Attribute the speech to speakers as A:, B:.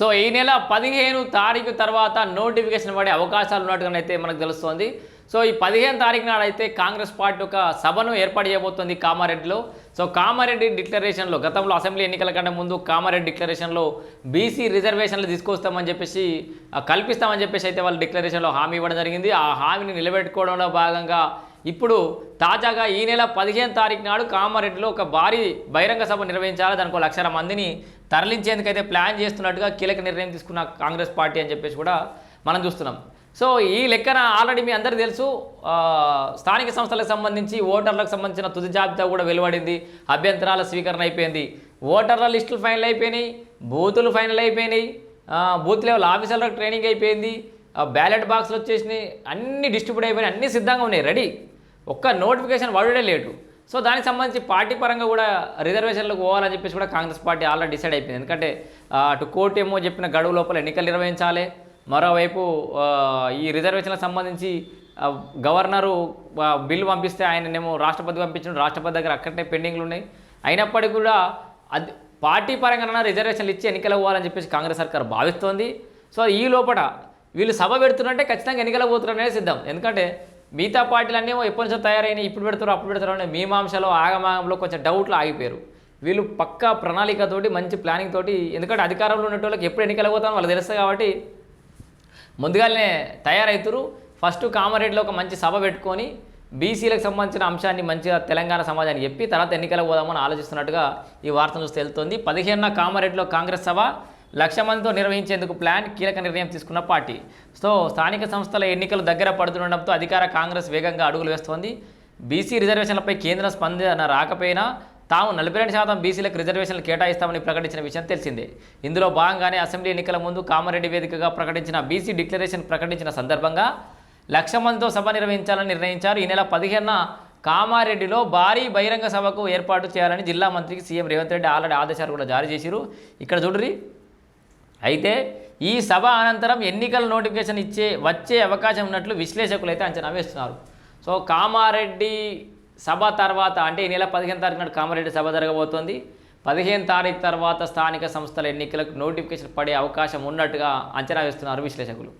A: So ఈ నెల పదిహేను తారీఖు తర్వాత నోటిఫికేషన్ పడే అవకాశాలు ఉన్నట్టుగానైతే మనకు తెలుస్తోంది. సో ఈ పదిహేను తారీఖు నాడైతే కాంగ్రెస్ పార్టీ ఒక సభను ఏర్పాటు చేయబోతోంది కామారెడ్డిలో. సో కామారెడ్డి డిక్లరేషన్లో గతంలో అసెంబ్లీ ఎన్నికల కంటే ముందు కామారెడ్డి డిక్లరేషన్లో బీసీ రిజర్వేషన్లు తీసుకొస్తామని చెప్పేసి కల్పిస్తామని చెప్పేసి అయితే వాళ్ళు డిక్లరేషన్లో హామీ ఇవ్వడం జరిగింది. ఆ హామీని నిలబెట్టుకోవడంలో భాగంగా ఇప్పుడు తాజాగా ఈ నెల పదిహేను తారీఖు నాడు కామారెడ్డిలో ఒక భారీ బహిరంగ సభ నిర్వహించాలి. దానికి ఒక లక్షల మందిని తరలించేందుకైతే ప్లాన్ చేస్తున్నట్టుగా కీలక నిర్ణయం తీసుకున్న కాంగ్రెస్ పార్టీ అని చెప్పేసి కూడా మనం చూస్తున్నాం. సో ఈ లెక్కన ఆల్రెడీ మీ అందరికీ తెలుసు స్థానిక సంస్థలకు సంబంధించి ఓటర్లకు సంబంధించిన తుది జాబితా కూడా వెలువడింది. అభ్యంతరాల స్వీకరణ అయిపోయింది. ఓటర్ల లిస్టులు ఫైనల్ అయిపోయినాయి బూతులు ఫైనల్ అయిపోయినాయి బూత్ లెవెల్ ఆఫీసర్లకు ట్రైనింగ్ అయిపోయింది బ్యాలెట్ బాక్స్లు వచ్చేసినాయి అన్ని డిస్ట్రిబ్యూట్ అయిపోయినాయి అన్ని సిద్ధంగా ఉన్నాయి రెడీ ఒక్క నోటిఫికేషన్ వాడుడే లేటు. సో దానికి సంబంధించి పార్టీ పరంగా కూడా రిజర్వేషన్లకు పోవాలని చెప్పేసి కూడా కాంగ్రెస్ పార్టీ ఆల్రెడీ డిసైడ్ అయిపోయింది. ఎందుకంటే అటు కోర్టు ఏమో చెప్పిన గడువు లోపల ఎన్నికలు నిర్వహించాలి. మరోవైపు ఈ రిజర్వేషన్లకు సంబంధించి గవర్నరు బిల్లు పంపిస్తే ఆయననేమో రాష్ట్రపతి పంపించిన రాష్ట్రపతి దగ్గర అక్కడనే పెండింగ్లు ఉన్నాయి. అయినప్పటికీ కూడా అది పార్టీ పరంగా రిజర్వేషన్లు ఇచ్చి ఎన్నికలు పోవాలని చెప్పేసి కాంగ్రెస్ సర్కార్ భావిస్తోంది. సో ఈ లోపల వీళ్ళు సభ పెడుతున్నట్టే ఖచ్చితంగా ఎన్నికలు పోతున్నారనే సిద్ధం. ఎందుకంటే మిగతా పార్టీలన్నీ ఎప్పటి నుంచో తయారైనాయి ఇప్పుడు పెడతారు అప్పుడు పెడతారు అనే మీమాంసలో ఆగమాగంలో కొంచెం డౌట్లు ఆగిపోయారు. వీళ్ళు పక్కా ప్రణాళికతోటి మంచి ప్లానింగ్ తోటి ఎందుకంటే అధికారంలో ఉన్న వాళ్ళకి ఎప్పుడు ఎన్నికలు పోతామో వాళ్ళు తెలుస్తుంది కాబట్టి ముందుగానే తయారవుతారు ఫస్ట్ కామారెడ్డిలో ఒక మంచి సభ పెట్టుకొని బీసీలకు సంబంధించిన అంశాన్ని మంచిగా తెలంగాణ సమాజానికి చెప్పి తర్వాత ఎన్నికలకు పోదామని ఆలోచిస్తున్నట్టుగా ఈ వార్తను చూస్తే వెళ్తుంది. పదిహేనున కామారెడ్డిలో కాంగ్రెస్ సభ లక్ష మందితో నిర్వహించేందుకు ప్లాన్ కీలక నిర్ణయం తీసుకున్న పార్టీ. సో స్థానిక సంస్థల ఎన్నికలు దగ్గర పడుతుండటంతో అధికార కాంగ్రెస్ వేగంగా అడుగులు వేస్తోంది. బీసీ రిజర్వేషన్లపై కేంద్ర స్పందన రాకపోయినా తాము నలభై రెండు శాతం బీసీలకు రిజర్వేషన్లు కేటాయిస్తామని ప్రకటించిన విషయం తెలిసిందే. ఇందులో భాగంగానే అసెంబ్లీ ఎన్నికల ముందు కామారెడ్డి వేదికగా ప్రకటించిన బీసీ డిక్లరేషన్ ప్రకటించిన సందర్భంగా లక్ష మందితో సభ నిర్వహించాలని నిర్ణయించారు. ఈ నెల పదిహేనున కామారెడ్డిలో భారీ బహిరంగ సభకు ఏర్పాటు చేయాలని జిల్లా మంత్రికి సీఎం రేవంత్ రెడ్డి ఆల్రెడీ ఆదేశాలు కూడా జారీ చేశారు ఇక్కడ చూడ్రి అయితే ఈ సభ అనంతరం ఎన్నికల నోటిఫికేషన్ ఇచ్చే వచ్చే అవకాశం ఉన్నట్లు విశ్లేషకులు అయితే అంచనా వేస్తున్నారు. సో కామారెడ్డి సభ తర్వాత అంటే ఈ నెల పదిహేను తారీఖు నాడు కామారెడ్డి సభ జరగబోతోంది. పదిహేను తారీఖు తర్వాత స్థానిక సంస్థల ఎన్నికలకు నోటిఫికేషన్ పడే అవకాశం ఉన్నట్టుగా అంచనా వేస్తున్నారు విశ్లేషకులు.